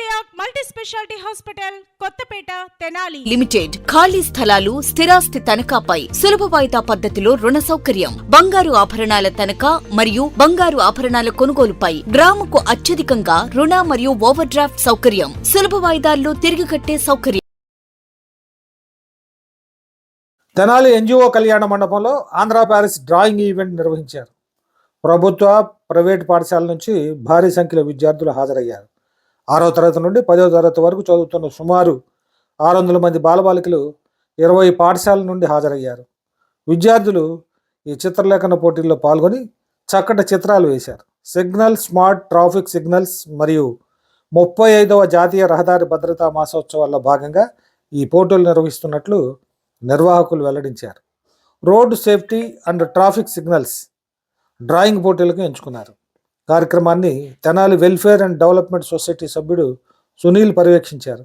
cardiac multi speciality hospital Kothapeta Tenali limited ఖాళీ స్థలాలు స్థిరాస్తి తనఖాపై సులభ వాయిదా పద్ధతిలో రుణ సౌకర్యం. బంగారు ఆభరణాల తనఖా మరియు బంగారు ఆభరణాల కొనుగోలుపై గ్రాముకు అత్యధికంగా రుణ మరియు ఓవర్ డ్రాఫ్ట్ సౌకర్యం. సులభ వాయిదాల్లో తిరిగి కట్టే సౌకర్యం. తెనాలి ఎన్జిఓ కళ్యాణ మండపంలో ఆంధ్ర ప్యారిస్ డ్రాయింగ్ ఈవెంట్ నిర్వహించారు. ప్రభుత్వ ప్రైవేట్ పాఠశాల నుంచి భారీ సంఖ్యలో విద్యార్థులు హాజరయ్యారు. ఆరో తరగతి నుండి పదో తరగతి వరకు చదువుతున్న సుమారు ఆరు వందల మంది బాలబాలికలు ఇరవై పాఠశాలల నుండి హాజరయ్యారు. విద్యార్థులు ఈ చిత్రలేఖన పోటీల్లో పాల్గొని చక్కటి చిత్రాలు వేశారు. సిగ్నల్ స్మార్ట్ ట్రాఫిక్ సిగ్నల్స్ మరియు ముప్పై ఐదవ జాతీయ రహదారి భద్రతా మాసోత్సవాల్లో భాగంగా ఈ పోటీలు నిర్వహిస్తున్నట్లు నిర్వాహకులు వెల్లడించారు. Road safety and traffic signals drawing పోటీలకు ఎంచుకున్నారు. కార్యక్రమాన్ని Tenali welfare and development society సభ్యుడు సునీల్ పర్యవేక్షించారు.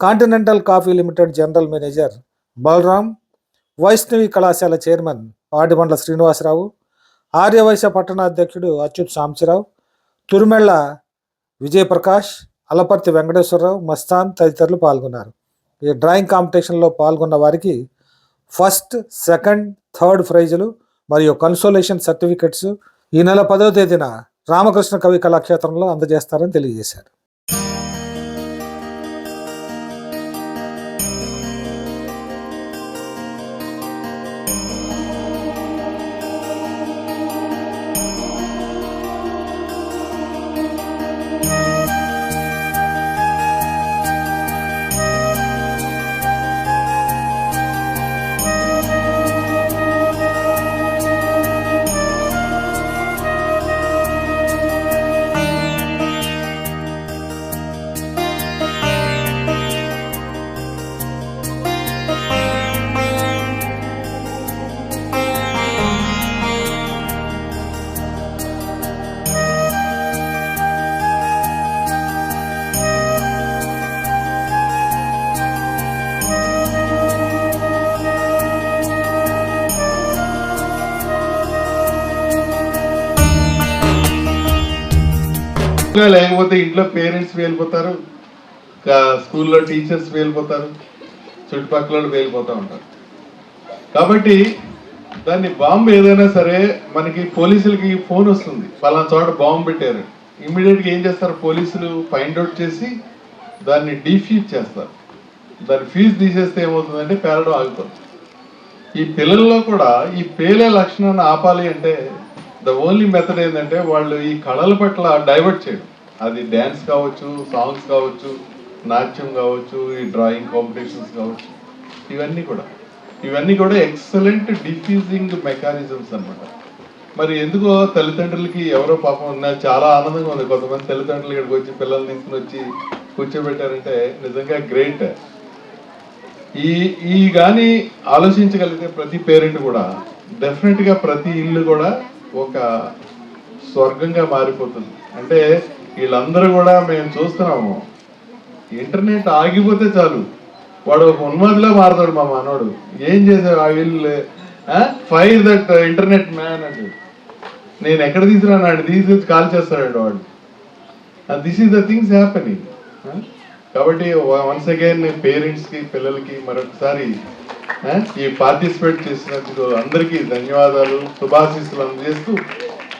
Continental coffee limited general manager Balaram Vaishnavi కళాశాల చైర్మన్ పాటిబండ్ల శ్రీనివాసరావు ఆర్యవైశ్య పట్టణాధ్యక్షుడు అచ్యుత్ సాంశిరావు తురుమెళ్ళ విజయప్రకాష్ అలపర్తి వెంకటేశ్వరరావు మస్తాన్ తదితరులు పాల్గొన్నారు. ఈ డ్రాయింగ్ కాంపిటీషన్లో పాల్గొన్న వారికి ఫస్ట్ సెకండ్ థర్డ్ ప్రైజులు మరియు కన్సోలేషన్ సర్టిఫికెట్స్ ఈ నెల పదో తేదీన రామకృష్ణ కవి కళాక్షేత్రంలో అందజేస్తారని తెలియజేశారు. లేకపోతే ఇంట్లో పేరెంట్స్ వెళ్ళిపోతారు స్కూల్లో టీచర్స్ వెళ్ళిపోతారు చుట్టుపక్కల వెళ్ళిపోతూ ఉంటారు. కాబట్టి దాన్ని బాంబు ఏదైనా సరే మనకి పోలీసులకి ఫోన్ వస్తుంది. పలానా చోట బాంబు పెట్టారు. ఇమ్మీడియట్గా ఏం చేస్తారు? పోలీసులు ఫైండ్ అవుట్ చేసి దాన్ని డీఫ్యూజ్ చేస్తారు. దాన్ని ఫీజు తీసేస్తే ఏమవుతుందంటే పేలడం ఆగుతుంది ఈ పిల్లల్లో కూడా ఈ పేలే లక్షణాన్ని ఆపాలి అంటే ద ఓన్లీ మెథడ్ ఏంటంటే వాళ్ళు ఈ కళల పట్ల డైవర్ట్ చేయడం. అది డ్యాన్స్ కావచ్చు సాంగ్స్ కావచ్చు నాట్యం కావచ్చు ఈ డ్రాయింగ్ కాంపిటీషన్స్ కావచ్చు. ఇవన్నీ కూడా. ఇవన్నీ కూడా ఎక్సలెంట్ డిఫ్యూజింగ్ మెకానిజమ్స్ అన్నమాట. మరి ఎందుకో తల్లిదండ్రులకి ఎవరో పాపం నాకు చాలా ఆనందంగా ఉంది. కొంతమంది తల్లిదండ్రులు ఇక్కడికి వచ్చి పిల్లల్ని తీసుకుని వచ్చి కూర్చోబెట్టారంటే నిజంగా గ్రేట్ ఈ ఈ కానీ ఆలోచించగలిగితే ప్రతి పేరెంట్ కూడా డెఫినెట్గా ప్రతి ఇల్లు కూడా ఒక స్వర్గంగా మారిపోతుంది. అంటే వీళ్ళందరూ కూడా మేము చూస్తున్నాము. ఇంటర్నెట్ ఆగిపోతే చాలు. వాడు ఒక ఉన్మాదిలో మారుతాడు మా మనోడు. ఏం చేసావు ఆ వీళ్ళు ఫైర్ దట్ ఇంటర్నెట్ మ్యాన్ అంటే నేను ఎక్కడ తీసుకురాను తీసి కాల్ చేస్తాడు వాడు. This is the things happening కాబట్టి వన్స్ అగైన్ పేరెంట్స్కి పిల్లలకి మరొకసారి ఈ పార్టిసిపేట్ చేసినందుకు అందరికీ ధన్యవాదాలు. శుభాశీస్సులు అందజేస్తూ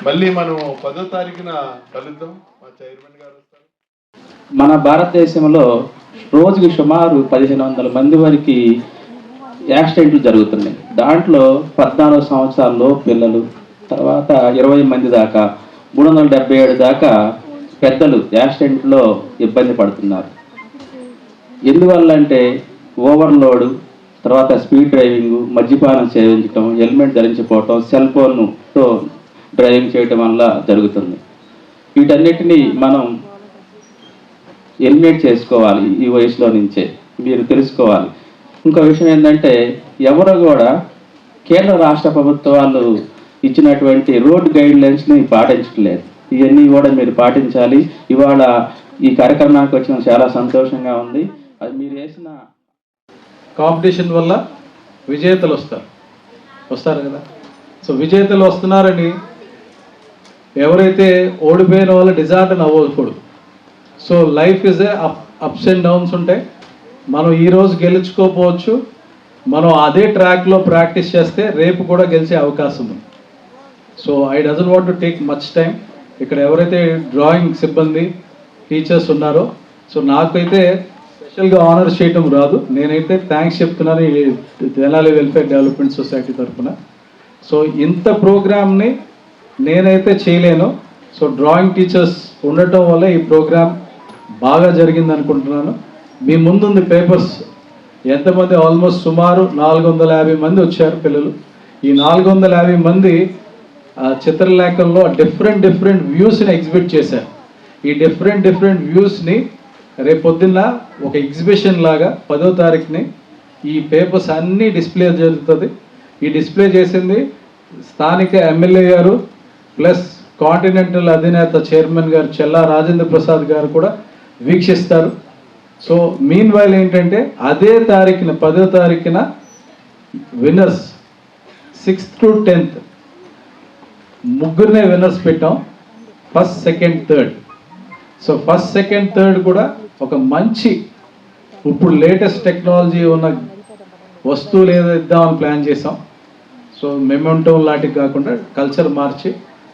మళ్ళీ మనం పదో తారీఖున కలుద్దాం. మా చైర్మన్ గారు వస్తారు. మన భారతదేశంలో రోజుకి సుమారు పదిహేను వందల మంది వరకు యాక్సిడెంట్లు జరుగుతున్నాయి. దాంట్లో పద్నాలుగు సంవత్సరాల్లో పిల్లలు తర్వాత ఇరవై మంది దాకా మూడు వందల డెబ్బై ఏడు దాకా పెద్దలు యాక్సిడెంట్లో ఇబ్బంది పడుతున్నారు. ఎందువల్ల అంటే ఓవర్లోడు తర్వాత స్పీడ్ డ్రైవింగ్ మద్యపానం సేవించడం హెల్మెట్ ధరించిపోవటం సెల్ ఫోన్తో డ్రైవింగ్ చేయటం వల్ల జరుగుతుంది. వీటన్నిటిని మనం ఎలిమినేట్ చేసుకోవాలి ఈ వయసులో నుంచే. మీరు తెలుసుకోవాలి. ఇంకో విషయం ఏంటంటే ఎవరు కూడా కేంద్ర రాష్ట్ర ప్రభుత్వాలు ఇచ్చినటువంటి రోడ్ గైడ్ లైన్స్ని పాటించట్లేదు. ఇవన్నీ కూడా మీరు పాటించాలి. ఇవాళ ఈ కార్యక్రమానికి వచ్చిన చాలా సంతోషంగా ఉంది. అది మీరు వేసిన కాంపిటీషన్ వల్ల విజేతలు వస్తారు. వస్తారు కదా? సో విజేతలు వస్తున్నారని ఎవరైతే ఓడిపోయిన వాళ్ళు డిజార్డర్ అవ్వకూడదు so life is a up ups and downs ఉంటాయి. మనం ఈరోజు గెలుచుకోపోవచ్చు. మనం అదే ట్రాక్లో ప్రాక్టీస్ చేస్తే రేపు కూడా గెలిచే అవకాశం ఉంది. So I doesn't want to take much time. ఇక్కడ ఎవరైతే డ్రాయింగ్ సిబ్బంది టీచర్స్ ఉన్నారో సో నాకైతే స్పెషల్గా ఆనర్ చేయటం రాదు. నేనైతే థ్యాంక్స్ చెప్తున్నాను ఈ తెనాలి వెల్ఫేర్ డెవలప్మెంట్ సొసైటీ తరఫున. సో ఇంత ప్రోగ్రామ్ని నేనైతే చేయలేను. సో డ్రాయింగ్ టీచర్స్ ఉండటం వల్ల ఈ ప్రోగ్రామ్ బాగా జరిగింది అనుకుంటున్నాను. మీ ముందుంది పేపర్స్ ఎంతమంది? ఆల్మోస్ట్ సుమారు నాలుగు వందల యాభై మంది వచ్చారు పిల్లలు. ఈ నాలుగు వందల యాభై మంది చిత్రలేఖల్లో డిఫరెంట్ డిఫరెంట్ వ్యూస్ని ఎగ్జిబిట్ చేశారు. ఈ డిఫరెంట్ డిఫరెంట్ వ్యూస్ని రేపు పొద్దున్న ఒక ఎగ్జిబిషన్ లాగా పదో తారీఖుని ఈ పేపర్స్ అన్నీ డిస్ప్లే జరుగుతుంది. ఈ డిస్ప్లే చేసింది స్థానిక ఎమ్మెల్యే గారు ప్లస్ కాంటినెంటల్ అధినేత చైర్మన్ గారు చెల్లా రాజేంద్ర ప్రసాద్ గారు కూడా వీక్షిస్తారు. సో మీన్ వైల్ ఏంటంటే అదే తారీఖున పదో తారీఖున విన్నర్స్ సిక్స్త్ టు టెన్త్ ముగ్గురినే విన్నర్స్ పెట్టాం. First second third so first second third కూడా ఒక మంచి ఇప్పుడు లేటెస్ట్ టెక్నాలజీ ఉన్న వస్తువులు ఏదో ఇద్దామని ప్లాన్ చేసాం సో మెమెంటో లాంటివి కాకుండా culture March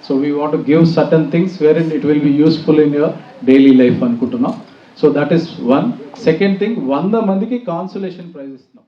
so we want give certain things where in it will be useful in your daily life అనుకుంటున్నాం. So that is one second thing వంద మందికి కాన్సులేషన్ ప్రైజ్ ఇస్తున్నాం.